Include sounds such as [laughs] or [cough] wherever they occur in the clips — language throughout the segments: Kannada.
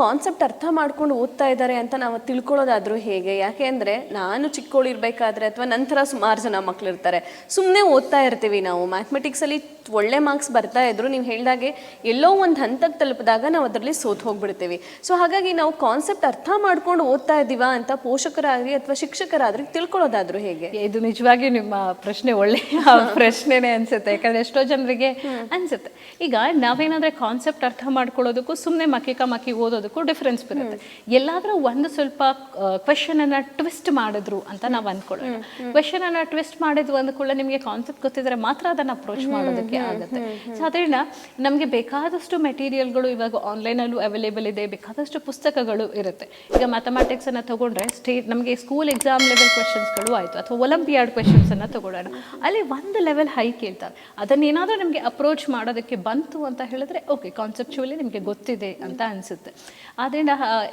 ಕಾನ್ಸೆಪ್ಟ್ ಅರ್ಥ ಮಾಡ್ಕೊಂಡು ಓದ್ತಾ ಇದ್ದಾರೆ ಅಂತ ನಾವು ತಿಳ್ಕೊಳ್ಳೋದಾದ್ರೂ ಹೇಗೆ? ಯಾಕೆ ಅಂದರೆ ನಾನು ಚಿಕ್ಕವಳಿರ್ಬೇಕಾದ್ರೆ ಅಥವಾ ನಂತರ ಸುಮಾರು ಜನ ಮಕ್ಳು ಇರ್ತಾರೆ ಸುಮ್ಮನೆ ಓದ್ತಾ ಇರ್ತೀವಿ ನಾವು. ಮ್ಯಾಥಮೆಟಿಕ್ಸಲ್ಲಿ ಒಳ್ಳೆ ಮಾರ್ಕ್ಸ್ ಬರ್ತಾ ಇದ್ರು. ನೀವು ಹೇಳಿದಾಗೆ ಎಲ್ಲೋ ಒಂದು ಹಂತಕ್ಕೆ ತಲುಪಿದಾಗ ನಾವು ಅದರಲ್ಲಿ ಸೋತು ಹೋಗ್ಬಿಡ್ತೀವಿ. ಸೊ ಹಾಗಾಗಿ ನಾವು ಕಾನ್ಸೆಪ್ಟ್ ಅರ್ಥ ಮಾಡ್ಕೊಂಡು ಓದ್ತಾ ಇದ್ದೀವಾ ಅಂತ ಪೋಷಕರಾಗಿ ಅಥವಾ ಶಿಕ್ಷಕರಾದ್ರೆ ತಿಳ್ಕೊಳ್ಳೋದಾದ್ರೂ ಹೇಗೆ? ಇದು ನಿಜವಾಗಿ ನಿಮ್ಮ ಪ್ರಶ್ನೆ ಒಳ್ಳೆಯ [laughs] ಪ್ರಶ್ನೆನೇ ಅನ್ಸುತ್ತೆ. ಯಾಕಂದ್ರೆ ಎಷ್ಟೋ ಜನರಿಗೆ ಅನ್ಸುತ್ತೆ. ಈಗ ನಾವೇನಾದ್ರೆ ಕಾನ್ಸೆಪ್ಟ್ ಅರ್ಥ ಮಾಡ್ಕೊಳ್ಳೋದಕ್ಕೂ ಸುಮ್ಮನೆ ಮಕ್ಕಿಕ ಮಕ್ಕಿ ಓದೋದಕ್ಕೂ ಡಿಫ್ರೆನ್ಸ್ ಬರುತ್ತೆ. ಎಲ್ಲಾದ್ರೂ ಒಂದು ಸ್ವಲ್ಪ ಕ್ವೆಶನ್ ಅನ್ನ ಟ್ವಿಸ್ಟ್ ಮಾಡಿದ್ರು ಅಂತ ನಾವು ಅನ್ಕೊಳ್ಳೋಣ ಕ್ವೆಶನ್ ಅನ್ನ ಟ್ವಿಸ್ಟ್ ಮಾಡಿದ್ವು ಕೂಡ ನಿಮಗೆ ಕಾನ್ಸೆಪ್ಟ್ ಗೊತ್ತಿದ್ರೆ ಮಾತ್ರ ಅದನ್ನ ಅಪ್ರೋಚ್ ಮಾಡೋದಕ್ಕೆ ಆಗುತ್ತೆ. ಸೊ ಅದರಿಂದ ನಮಗೆ ಬೇಕಾದಷ್ಟು ಮೆಟೀರಿಯಲ್ಗಳು ಇವಾಗ ಆನ್ಲೈನಲ್ಲೂ ಅವೈಲೇಬಲ್ ಇದೆ ಬೇಕಾದಷ್ಟು ಪುಸ್ತಕಗಳು ಇರುತ್ತೆ. ಈಗ ಮ್ಯಾಥಮ್ಯಾಟಿಕ್ಸ್ ಅನ್ನ ತಗೊಂಡ್ರೆ ಸ್ಟೇಟ್ ನಮಗೆ ಸ್ಕೂಲ್ ಎಕ್ಸಾಮ್ ಲೆವೆಲ್ ಕ್ವೆಶನ್ಸ್ಗಳು ಆಯಿತು. ಅಥವಾ ಒಲಿಂಪಿಯಾಡ್ ಕ್ವೆಶನ್ಸ್ ಅನ್ನ ತಗೊಳ್ಳೋಣ. ಅಲ್ಲಿ ಒಂದು ಲೆವೆಲ್ ಹೈ ಕೇಳ್ತಾರೆ. ಅದನ್ನೇನಾದ್ರೂ ನಿಮಗೆ ಅಪ್ರೋಚ್ ಮಾಡೋದಕ್ಕೆ ಬಂತು ಅಂತ ಹೇಳಿದ್ರೆ ಓಕೆ ಕಾನ್ಸೆಪ್ಚುವಲಿ ನಿಮಗೆ ಗೊತ್ತಿದೆ ಅಂತ ಅನಿಸುತ್ತೆ. ಆದ್ದರಿಂದ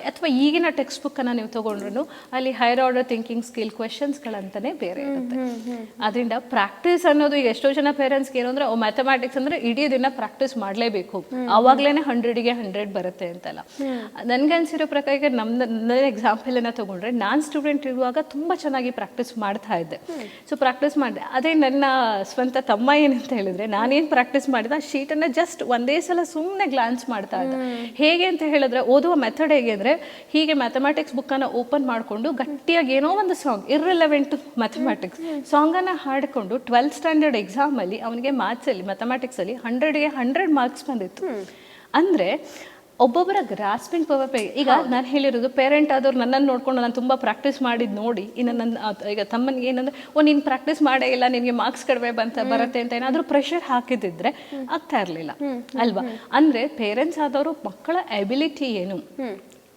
ಅಥವಾ ಈಗಿನ ಟೆಕ್ಸ್ಟ್ ಬುಕ್ಕನ್ನು ನೀವು ತೊಗೊಂಡ್ರು ಅಲ್ಲಿ ಹೈರ್ ಆರ್ಡರ್ ಥಿಂಕಿಂಗ್ ಸ್ಕಿಲ್ ಕ್ವೆಶನ್ಸ್ಗಳಂತಲೇ ಬೇರೆ ಇರುತ್ತೆ. ಅದರಿಂದ ಪ್ರಾಕ್ಟೀಸ್ ಅನ್ನೋದು ಈಗ ಎಷ್ಟೋ ಜನ ಪೇರೆಂಟ್ಸ್ಗೆ ಏನು ಅಂದರೆ ಮ್ಯಾಥಮ್ಯಾಟಿಕ್ಸ್ ಅಂದರೆ ಇಡೀ ದಿನ ಪ್ರಾಕ್ಟೀಸ್ ಮಾಡಲೇಬೇಕು. ಆವಾಗಲೇ ಹಂಡ್ರೆಡಿಗೆ ಹಂಡ್ರೆಡ್ ಬರುತ್ತೆ ಅಂತಲ್ಲ. ನನ್ಗನ್ಸಿರೋ ಪ್ರಕಾರ ಈಗ ನಮ್ಮ ನನ್ನ ಎಕ್ಸಾಂಪಲನ್ನು ತಗೊಂಡ್ರೆ ನಾನು ಸ್ಟೂಡೆಂಟ್ ಇರುವಾಗ ತುಂಬ ಚೆನ್ನಾಗಿ ಪ್ರಾಕ್ಟೀಸ್ ಮಾಡ್ತಾ ಇದ್ದೆ. ಸೊ ಪ್ರಾಕ್ಟೀಸ್ ಮಾಡಿದೆ. ಅದೇ ನನ್ನ ಸ್ವಂತ ತಮ್ಮ ಏನಂತ ಹೇಳಿದ್ರೆ ನಾನೇನು ಪ್ರಾಕ್ಟೀಸ್ ಮಾಡಿದ ಆ ಶೀಟನ್ನು ಜಸ್ಟ್ ಒಂದೇ ಸಲ ಸುಮ್ಮನೆ ಗ್ಲಾನ್ಸ್ ಮಾಡ್ತಾ ಇದ್ದೆ. ಹೇಗೆ ಅಂತ ಹೇಳಿದ್ರೆ ಓದುವ ಮೆಥಡ್ ಹೇಗೆ ಅಂದರೆ ಹೀಗೆ ಮ್ಯಾಥಮೆಟಿಕ್ಸ್ ಬುಕ್ಕನ್ನು ಓಪನ್ ಮಾಡಿಕೊಂಡು ಗಟ್ಟಿಯಾಗಿ ಏನೋ ಒಂದು ಸಾಂಗ್ ಇರ್ರಿಲೆವೆಂಟ್ ಮ್ಯಾಥಮೆಟಿಕ್ಸ್ ಸಾಂಗನ್ನು ಹಾಡಿಕೊಂಡು ಟ್ವೆಲ್ತ್ ಸ್ಟ್ಯಾಂಡರ್ಡ್ ಎಕ್ಸಾಮಲ್ಲಿ ಅವನಿಗೆ ಮ್ಯಾಥ್ಸಲ್ಲಿ ಮ್ಯಾಥಮೆಟಿಕ್ಸಲ್ಲಿ ಹಂಡ್ರೆಡ್ಗೆ ಹಂಡ್ರೆಡ್ ಮಾರ್ಕ್ಸ್ ಬಂದಿತ್ತು. ಅಂದರೆ ಒಬ್ಬೊಬ್ಬರ ಗ್ರಾಸ್ಪಿಂಗ್ ಪವರ್ ಈಗ ನಾನು ಹೇಳಿರೋದು ಪೇರೆಂಟ್ ಆದವ್ರು ನನ್ನನ್ನು ನೋಡ್ಕೊಂಡು ನಾನು ತುಂಬ ಪ್ರಾಕ್ಟೀಸ್ ಮಾಡಿದ್ ನೋಡಿ. ಇನ್ನು ನನ್ನ ಈಗ ತಮ್ಮನಿಗೆ ಏನಂದ್ರೆ ಓ ನೀನು ಪ್ರಾಕ್ಟೀಸ್ ಮಾಡೇ ಇಲ್ಲ ನಿನಗೆ ಮಾರ್ಕ್ಸ್ ಕಡಿಮೆ ಬಂತ ಬರುತ್ತೆ ಅಂತ ಏನಾದರೂ ಪ್ರೆಷರ್ ಹಾಕಿದಿದ್ರೆ ಆಗ್ತಾ ಇರಲಿಲ್ಲ. ಅಲ್ವಾ? ಅಂದರೆ ಪೇರೆಂಟ್ಸ್ ಆದವರು ಮಕ್ಕಳ ಎಬಿಲಿಟಿ ಏನು?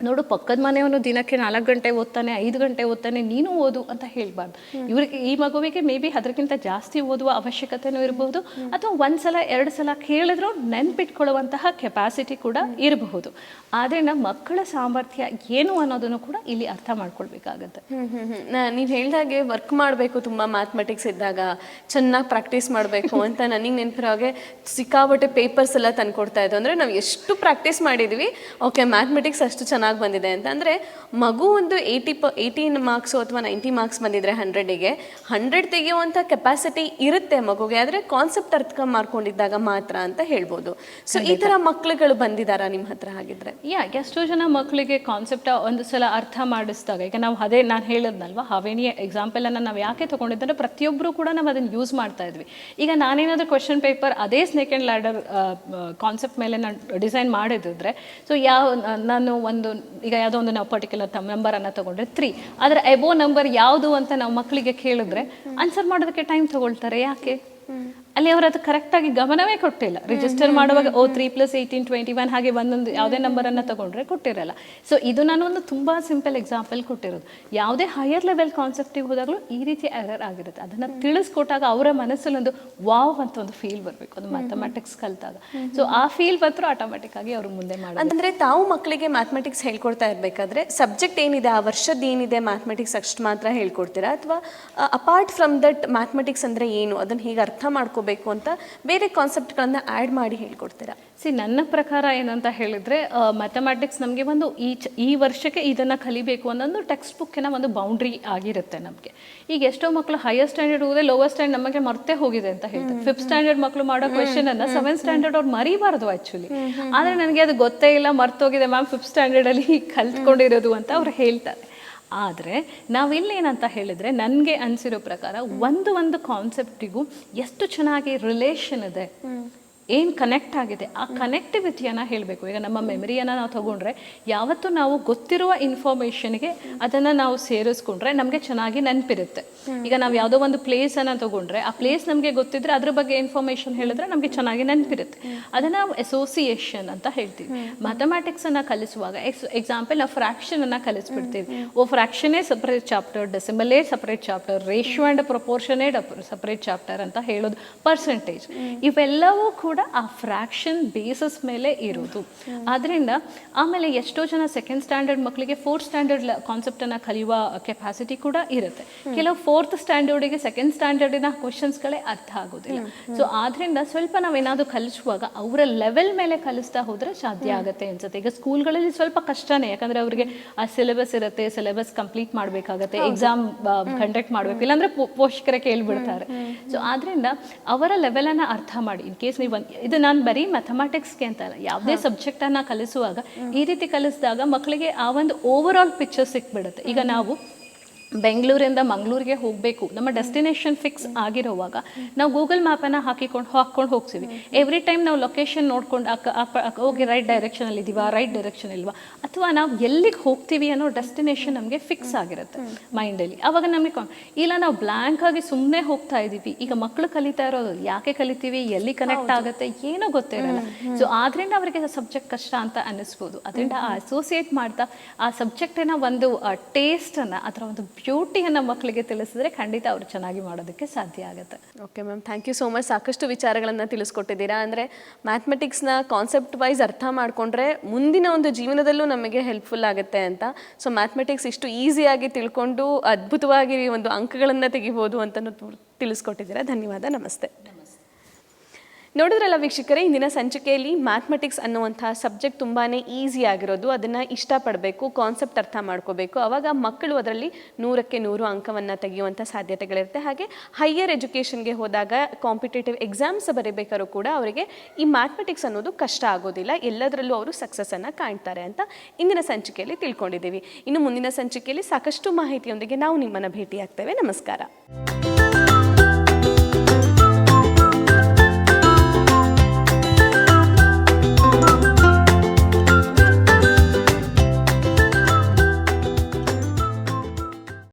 ನೋಡು ಪಕ್ಕದ ಮನೆಯವನು ದಿನಕ್ಕೆ ನಾಲ್ಕು ಗಂಟೆ ಓದ್ತಾನೆ ಐದು ಗಂಟೆ ಓದ್ತಾನೆ ನೀನು ಓದು ಅಂತ ಹೇಳ್ಬಾರ್ದು. ಇವ್ರಿಗೆ ಈ ಮಗುವಿಗೆ ಮೇ ಬಿ ಅದಕ್ಕಿಂತ ಜಾಸ್ತಿ ಓದುವ ಅವಶ್ಯಕತೆನೂ ಇರಬಹುದು ಅಥವಾ ಒಂದ್ಸಲ ಎರಡು ಸಲ ಕೇಳಿದ್ರು ನೆನ್ಪಿಟ್ಕೊಳ್ಳುವಂತಹ ಕೆಪಾಸಿಟಿ ಕೂಡ ಇರಬಹುದು. ಆದ್ದರಿಂದ ಮಕ್ಕಳ ಸಾಮರ್ಥ್ಯ ಏನು ಅನ್ನೋದನ್ನು ಕೂಡ ಇಲ್ಲಿ ಅರ್ಥ ಮಾಡ್ಕೊಳ್ಬೇಕಾಗತ್ತೆ. ನೀವು ಹೇಳ್ದಾಗೆ ವರ್ಕ್ ಮಾಡಬೇಕು ತುಂಬಾ ಮ್ಯಾಥಮೆಟಿಕ್ಸ್ ಇದ್ದಾಗ ಚೆನ್ನಾಗಿ ಪ್ರಾಕ್ಟೀಸ್ ಮಾಡಬೇಕು ಅಂತ ನನಗೆ ನೆನಪಿರೋ ಹಾಗೆ ಸಿಕ್ಕಾಬಟ್ಟೆ ಪೇಪರ್ಸ್ ಎಲ್ಲ ತಂದ್ಕೊಡ್ತಾ ಇದ್ದು. ಅಂದ್ರೆ ನಾವು ಎಷ್ಟು ಪ್ರಾಕ್ಟೀಸ್ ಮಾಡಿದ್ವಿ ಓಕೆ ಮ್ಯಾಥಮೆಟಿಕ್ಸ್ ಅಷ್ಟು ಚೆನ್ನಾಗಿ ಬಂದಿದೆ ಅಂತ ಅಂದರೆ ಮಗು ಒಂದು ಏಯ್ಟಿ ಪ ಏಯ್ಟೀನ್ ಮಾರ್ಕ್ಸು ಅಥವಾ ನೈಂಟಿ ಮಾರ್ಕ್ಸ್ ಬಂದಿದ್ರೆ ಹಂಡ್ರೆಡಿಗೆ ಹಂಡ್ರೆಡ್ ತೆಗೆಯುವಂಥ ಕೆಪಾಸಿಟಿ ಇರುತ್ತೆ ಮಗುಗೆ ಆದರೆ ಕಾನ್ಸೆಪ್ಟ್ ಅರ್ಥ ಮಾಡ್ಕೊಂಡಿದ್ದಾಗ ಮಾತ್ರ ಅಂತ ಹೇಳ್ಬೋದು. ಸೊ ಈ ಥರ ಮಕ್ಳುಗಳು ಬಂದಿದ್ದಾರಾ ನಿಮ್ಮ ಹತ್ರ ಹಾಗಿದ್ರೆ? ಯಾ ಎಷ್ಟೋ ಜನ ಮಕ್ಕಳಿಗೆ ಕಾನ್ಸೆಪ್ಟ್ ಒಂದು ಸಲ ಅರ್ಥ ಮಾಡಿಸಿದಾಗ ಈಗ ನಾವು ಅದೇ ನಾನು ಹೇಳಿದ್ನಲ್ವಾ ಎಕ್ಸಾಂಪಲ್ ಎಕ್ಸಾಂಪಲನ್ನು ನಾವು ಯಾಕೆ ತೊಗೊಂಡಿದ್ದಂದ್ರೆ ಪ್ರತಿಯೊಬ್ಬರು ಕೂಡ ನಾವು ಅದನ್ನು ಯೂಸ್ ಮಾಡ್ತಾ ಇದ್ವಿ. ಈಗ ನಾನೇನಾದರೂ ಕ್ವಶನ್ ಪೇಪರ್ ಅದೇ ಸ್ನೇಕ್ ಆ್ಯಂಡ್ ಲ್ಯಾಡರ್ ಕಾನ್ಸೆಪ್ಟ್ ಮೇಲೆ ನಾನು ಡಿಸೈನ್ ಮಾಡಿದ್ರೆ ಸೊ ಯಾವ ನಾನು ಒಂದು ಈಗ ಯಾವುದೋ ಒಂದು ನಾವು ಪರ್ಟಿಕ್ಯುಲರ್ ನಂಬರನ್ನು ತಗೊಂಡ್ರೆ ತ್ರೀ ಅದರ ಎಬೋ ನಂಬರ್ ಯಾವುದು ಅಂತ ನಾವು ಮಕ್ಕಳಿಗೆ ಕೇಳಿದ್ರೆ ಆನ್ಸರ್ ಮಾಡೋದಕ್ಕೆ ಟೈಮ್ ತಗೊಳ್ತಾರೆ. ಯಾಕೆ? ಅಲ್ಲಿ ಅವರು ಅದು ಕರೆಕ್ಟಾಗಿ ಗಮನವೇ ಕೊಟ್ಟಿಲ್ಲ. ರಿಜಿಸ್ಟರ್ ಮಾಡುವಾಗ o three plus eighteen twenty one ಹಾಗೆ ಒಂದೊಂದು ಯಾವುದೇ ನಂಬರನ್ನು ತಗೊಂಡ್ರೆ ಕೊಟ್ಟಿರಲ್ಲ. ಸೊ ಇದು ನಾನು ಒಂದು ತುಂಬ ಸಿಂಪಲ್ ಎಕ್ಸಾಂಪಲ್ ಕೊಟ್ಟಿರೋದು. ಯಾವುದೇ ಹೈಯರ್ ಲೆವೆಲ್ ಕಾನ್ಸೆಪ್ಟಿಗೆ ಹೋದಾಗಲೂ ಈ ರೀತಿ ಎರರ್ ಆಗಿರುತ್ತೆ. ಅದನ್ನು ತಿಳಿಸ್ಕೊಟ್ಟಾಗ ಅವರ ಮನಸ್ಸಲ್ಲಿ ಒಂದು ವಾವ್ ಅಂತ ಒಂದು ಫೀಲ್ ಬರಬೇಕು. ಅದು ಮ್ಯಾಥಮೆಟಿಕ್ಸ್ ಕಲಿತಾಗ. ಸೊ ಆ ಫೀಲ್ ಬಂದರೂ ಆಟೋಮೆಟಿಕ್ ಆಗಿ ಅವರು ಮುಂದೆ ಮಾಡೋದು. ಅಂದ್ರೆ ತಾವು ಮಕ್ಕಳಿಗೆ ಮ್ಯಾಥಮೆಟಿಕ್ಸ್ ಹೇಳ್ಕೊಡ್ತಾ ಇರಬೇಕಾದ್ರೆ ಸಬ್ಜೆಕ್ಟ್ ಏನಿದೆ ಆ ವರ್ಷದ ಏನಿದೆ ಮ್ಯಾಥಮೆಟಿಕ್ಸ್ ಅಷ್ಟು ಮಾತ್ರ ಹೇಳ್ಕೊಡ್ತೀರಾ? ಅಥವಾ ಅಪಾರ್ಟ್ ಫ್ರಮ್ ದಟ್ ಮ್ಯಾಥಮೆಟಿಕ್ಸ್ ಅಂದ್ರೆ ಏನು? ಅದನ್ನ ಹೀಗೆ ಅರ್ಥ ಮಾಡ್ಕೋಬೇಕು ಅಂತ ಬೇರೆ ಕಾನ್ಸೆಪ್ಟ್ಗಳನ್ನು ಆ್ಯಡ್ ಮಾಡಿ ಹೇಳ್ಕೊಡ್ತೀರಾ? ಸಿ ನನ್ನ ಪ್ರಕಾರ ಏನಂತ ಹೇಳಿದ್ರೆ ಮ್ಯಾಥಮ್ಯಾಟಿಕ್ಸ್ ನಮಗೆ ಒಂದು ಈ ಚ ಈ ವರ್ಷಕ್ಕೆ ಇದನ್ನು ಕಲಿಬೇಕು ಅನ್ನೋದು ಟೆಕ್ಸ್ಟ್ ಬುಕ್ಕಿನ ಒಂದು ಬೌಂಡ್ರಿ ಆಗಿರುತ್ತೆ ನಮಗೆ. ಈಗ ಎಷ್ಟೋ ಮಕ್ಕಳು ಹೈಯರ್ ಸ್ಟ್ಯಾಂಡರ್ಡ್ ಹೋದ್ರೆ ಲೋವರ್ ಸ್ಟ್ಯಾಂಡ್ ನಮಗೆ ಮರ್ತೇ ಹೋಗಿದೆ ಅಂತ ಹೇಳ್ತಾರೆ. ಫಿಫ್ತ್ ಸ್ಟ್ಯಾಂಡರ್ಡ್ ಮಕ್ಕಳು ಮಾಡೋ ಕ್ವೆಶನ್ ಅನ್ನ ಸೆವೆಂತ್ ಸ್ಟ್ಯಾಂಡರ್ಡ್ ಅವ್ರು ಮರಿಬಾರ್ದು ಆ್ಯಕ್ಚುಲಿ ಆದರೆ ನನಗೆ ಅದು ಗೊತ್ತೇ ಇಲ್ಲ ಮರ್ತೋಗಿದೆ ಮ್ಯಾಮ್ ಫಿಫ್ತ್ ಸ್ಟ್ಯಾಂಡರ್ಡಲ್ಲಿ ಕಲ್ತ್ಕೊಂಡಿರೋದು ಅಂತ ಅವ್ರು ಹೇಳ್ತಾರೆ. ಆದರೆ ನಾವಿಲ್ಲಿ ಏನಂತ ಹೇಳಿದರೆ ನನಗೆ ಅನಿಸಿರೋ ಪ್ರಕಾರ ಒಂದು ಒಂದು ಕಾನ್ಸೆಪ್ಟಿಗೂ ಎಷ್ಟು ಚೆನ್ನಾಗಿ ರಿಲೇಷನ್ ಇದೆ. ಏನು ಕನೆಕ್ಟ್ ಆಗಿದೆ? ಆ ಕನೆಕ್ಟಿವಿಟಿಯನ್ನು ಹೇಳಬೇಕು. ಈಗ ನಮ್ಮ ಮೆಮರಿಯನ್ನು ನಾವು ತಗೊಂಡ್ರೆ ಯಾವತ್ತೂ ನಾವು ಗೊತ್ತಿರುವ ಇನ್ಫಾರ್ಮೇಷನ್ಗೆ ಅದನ್ನು ನಾವು ಸೇರಿಸ್ಕೊಂಡ್ರೆ ನಮಗೆ ಚೆನ್ನಾಗಿ ನೆನಪಿರುತ್ತೆ. ಈಗ ನಾವು ಯಾವುದೋ ಒಂದು ಪ್ಲೇಸನ್ನು ತಗೊಂಡ್ರೆ ಆ ಪ್ಲೇಸ್ ನಮಗೆ ಗೊತ್ತಿದ್ರೆ ಅದ್ರ ಬಗ್ಗೆ ಇನ್ಫಾರ್ಮೇಷನ್ ಹೇಳಿದ್ರೆ ನಮಗೆ ಚೆನ್ನಾಗಿ ನೆನಪಿರುತ್ತೆ. ಅದನ್ನು ನಾವು ಅಸೋಸಿಯೇಷನ್ ಅಂತ ಹೇಳ್ತೀವಿ. ಮ್ಯಾಥಮ್ಯಾಟಿಕ್ಸನ್ನು ಕಲಿಸುವಾಗ ಎಕ್ಸ್ ಎಕ್ಸಾಂಪಲ್ ನಾವು ಫ್ರ್ಯಾಕ್ಷನನ್ನು ಕಲಿಸ್ಬಿಡ್ತೀವಿ. ಓ ಫ್ರ್ಯಾಕ್ಷನೇ ಸಪ್ರೇಟ್ ಚಾಪ್ಟರ್ ಡೆಸಿಮಲೇ ಸಪ್ರೇಟ್ ಚಾಪ್ಟರ್ ರೇಷಿಯೋ ಆ್ಯಂಡ್ ಪ್ರಪೋರ್ಷನೇ ಸಪ್ರೇಟ್ ಚಾಪ್ಟರ್ ಅಂತ ಹೇಳೋದು ಪರ್ಸೆಂಟೇಜ್ ಇವೆಲ್ಲವೂ ಕೂಡ ಆ ಫ್ರಾಕ್ಷನ್ ಬೇಸಸ್ ಮೇಲೆ ಇರೋದು ಆದ್ರಿಂದ ಆಮೇಲೆ ಎಷ್ಟೋ ಜನ ಸೆಕೆಂಡ್ ಸ್ಟ್ಯಾಂಡರ್ಡ್ ಮಕ್ಕಳಿಗೆ ಫೋರ್ತ್ ಸ್ಟ್ಯಾಂಡರ್ಡ್ ಕಾನ್ಸೆಪ್ಟನ್ನು ಕಲಿಯುವ ಕೆಪಾಸಿಟಿ ಕೂಡ ಇರುತ್ತೆ. ಕೆಲವು ಫೋರ್ತ್ ಸ್ಟ್ಯಾಂಡರ್ಡಿಗೆ ಸೆಕೆಂಡ್ ಸ್ಟ್ಯಾಂಡರ್ಡಿನ ಕ್ವಶನ್ಸ್ಗಳೇ ಅರ್ಥ ಆಗೋದಿಲ್ಲ. ಸೊ ಆದ್ರಿಂದ ಸ್ವಲ್ಪ ನಾವೇನಾದರೂ ಕಲಿಸುವಾಗ ಅವರ ಲೆವೆಲ್ ಮೇಲೆ ಕಲಿಸ್ತಾ ಹೋದ್ರೆ ಸಾಧ್ಯ ಆಗುತ್ತೆ ಅನ್ಸುತ್ತೆ. ಈಗ ಸ್ಕೂಲ್ಗಳಲ್ಲಿ ಸ್ವಲ್ಪ ಕಷ್ಟನೇ ಯಾಕಂದ್ರೆ ಅವರಿಗೆ ಆ ಸಿಲೆಬಸ್ ಇರುತ್ತೆ ಸಿಲೆಬಸ್ ಕಂಪ್ಲೀಟ್ ಮಾಡಬೇಕಾಗತ್ತೆ ಎಕ್ಸಾಮ್ ಕಂಡಕ್ಟ್ ಮಾಡಬೇಕು. ಇಲ್ಲಾಂದ್ರೆ ಪೋಷಕರೇ ಕೇಳ್ಬಿಡ್ತಾರೆ. ಸೊ ಆದ್ರಿಂದ ಅವರ ಲೆವೆಲ್ ಅನ್ನ ಅರ್ಥ ಮಾಡಿ. ಇನ್ ಕೇಸ್ ನೀವು ಇದು ನಾನು ಬರೀ ಮ್ಯಾಥಮೆಟಿಕ್ಸ್ಗೆ ಅಂತ ಅಲ್ಲ ಯಾವುದೇ ಸಬ್ಜೆಕ್ಟ್ ಅನ್ನ ಕಲಿಸುವಾಗ ಈ ರೀತಿ ಕಲಿಸಿದಾಗ ಮಕ್ಕಳಿಗೆ ಆ ಒಂದು ಓವರ್ ಆಲ್ ಪಿಕ್ಚರ್ ಸಿಕ್ಬಿಡುತ್ತೆ. ಈಗ ನಾವು ಬೆಂಗಳೂರಿಂದ ಮಂಗಳೂರಿಗೆ ಹೋಗಬೇಕು. ನಮ್ಮ ಡೆಸ್ಟಿನೇಷನ್ ಫಿಕ್ಸ್ ಆಗಿರೋವಾಗ ನಾವು ಗೂಗಲ್ ಮ್ಯಾಪನ್ನು ಹಾಕಿಕೊಂಡು ಹಾಕ್ಕೊಂಡು ಹೋಗ್ತೀವಿ. ಎವ್ರಿ ಟೈಮ್ ನಾವು ಲೊಕೇಶನ್ ನೋಡ್ಕೊಂಡು ಅಕ್ಕ ಹೋಗಿ ರೈಟ್ ಡೈರೆಕ್ಷನಲ್ಲಿ ಇದೀವಾ ರೈಟ್ ಡೈರೆಕ್ಷನ್ ಇಲ್ವಾ ಅಥವಾ ನಾವು ಎಲ್ಲಿಗೆ ಹೋಗ್ತೀವಿ ಅನ್ನೋ ಡೆಸ್ಟಿನೇಷನ್ ನಮಗೆ ಫಿಕ್ಸ್ ಆಗಿರುತ್ತೆ ಮೈಂಡಲ್ಲಿ ಆವಾಗ ನಮಗೆ ಕಾಣ್ ಇಲ್ಲ ನಾವು ಬ್ಲ್ಯಾಂಕ್ ಆಗಿ ಸುಮ್ಮನೆ ಹೋಗ್ತಾ ಇದ್ದೀವಿ. ಈಗ ಮಕ್ಕಳು ಕಲಿತಾ ಇರೋದು ಯಾಕೆ ಕಲಿತೀವಿ ಎಲ್ಲಿ ಕನೆಕ್ಟ್ ಆಗುತ್ತೆ ಏನೋ ಗೊತ್ತಿರಲ್ಲ. ಸೊ ಆದ್ರಿಂದ ಅವರಿಗೆ ಸಬ್ಜೆಕ್ಟ್ ಕಷ್ಟ ಅಂತ ಅನ್ನಿಸ್ಬೋದು. ಅದರಿಂದ ಆ ಅಸೋಸಿಯೇಟ್ ಮಾಡ್ತಾ ಆ ಸಬ್ಜೆಕ್ಟಿನ ಒಂದು ಟೇಸ್ಟನ್ನು ಅದರ ಒಂದು ಬ್ಯೂಟಿಯನ್ನು ಮಕ್ಕಳಿಗೆ ತಿಳಿಸಿದ್ರೆ ಖಂಡಿತ ಅವರು ಚೆನ್ನಾಗಿ ಮಾಡೋದಕ್ಕೆ ಸಾಧ್ಯ ಆಗುತ್ತೆ. Okay ma'am thank you so much ಸಾಕಷ್ಟು ವಿಚಾರಗಳನ್ನು ತಿಳಿಸ್ಕೊಟ್ಟಿದ್ದೀರಾ. ಅಂದರೆ ಮ್ಯಾಥಮೆಟಿಕ್ಸ್ನ ಕಾನ್ಸೆಪ್ಟ್ ವೈಸ್ ಅರ್ಥ ಮಾಡಿಕೊಂಡ್ರೆ ಮುಂದಿನ ಒಂದು ಜೀವನದಲ್ಲೂ ನಮಗೆ ಹೆಲ್ಪ್ಫುಲ್ ಆಗುತ್ತೆ ಅಂತ. ಸೊ ಮ್ಯಾಥಮೆಟಿಕ್ಸ್ ಇಷ್ಟು ಈಸಿಯಾಗಿ ತಿಳ್ಕೊಂಡು ಅದ್ಭುತವಾಗಿ ಒಂದು ಅಂಕಗಳನ್ನು ತೆಗಿಬೋದು ಅಂತ ತಿಳಿಸ್ಕೊಟ್ಟಿದ್ದೀರಾ. ಧನ್ಯವಾದ. ನಮಸ್ತೆ. ನೋಡಿದ್ರಲ್ಲ ವೀಕ್ಷಕರೇ, ಇಂದಿನ ಸಂಚಿಕೆಯಲ್ಲಿ ಮ್ಯಾಥಮೆಟಿಕ್ಸ್ ಅನ್ನುವಂಥ ಸಬ್ಜೆಕ್ಟ್ ತುಂಬಾ ಈಸಿ ಆಗಿರೋದು, ಅದನ್ನು ಇಷ್ಟಪಡಬೇಕು, ಕಾನ್ಸೆಪ್ಟ್ ಅರ್ಥ ಮಾಡ್ಕೋಬೇಕು. ಆವಾಗ ಮಕ್ಕಳು ಅದರಲ್ಲಿ ನೂರಕ್ಕೆ ನೂರು ಅಂಕವನ್ನು ತೆಗೆಯುವಂಥ ಸಾಧ್ಯತೆಗಳಿರುತ್ತೆ. ಹಾಗೆ ಹೈಯರ್ ಎಜುಕೇಷನ್ಗೆ ಹೋದಾಗ ಕಾಂಪಿಟೇಟಿವ್ ಎಕ್ಸಾಮ್ಸ್ ಬರೀಬೇಕಾದ್ರೂ ಕೂಡ ಅವರಿಗೆ ಈ ಮ್ಯಾಥಮೆಟಿಕ್ಸ್ ಅನ್ನೋದು ಕಷ್ಟ ಆಗೋದಿಲ್ಲ. ಎಲ್ಲದರಲ್ಲೂ ಅವರು ಸಕ್ಸಸ್ಸನ್ನು ಕಾಣ್ತಾರೆ ಅಂತ ಇಂದಿನ ಸಂಚಿಕೆಯಲ್ಲಿ ತಿಳ್ಕೊಂಡಿದ್ದೀವಿ. ಇನ್ನು ಮುಂದಿನ ಸಂಚಿಕೆಯಲ್ಲಿ ಸಾಕಷ್ಟು ಮಾಹಿತಿಯೊಂದಿಗೆ ನಾವು ನಿಮ್ಮನ್ನು ಭೇಟಿಯಾಗ್ತೇವೆ. ನಮಸ್ಕಾರ.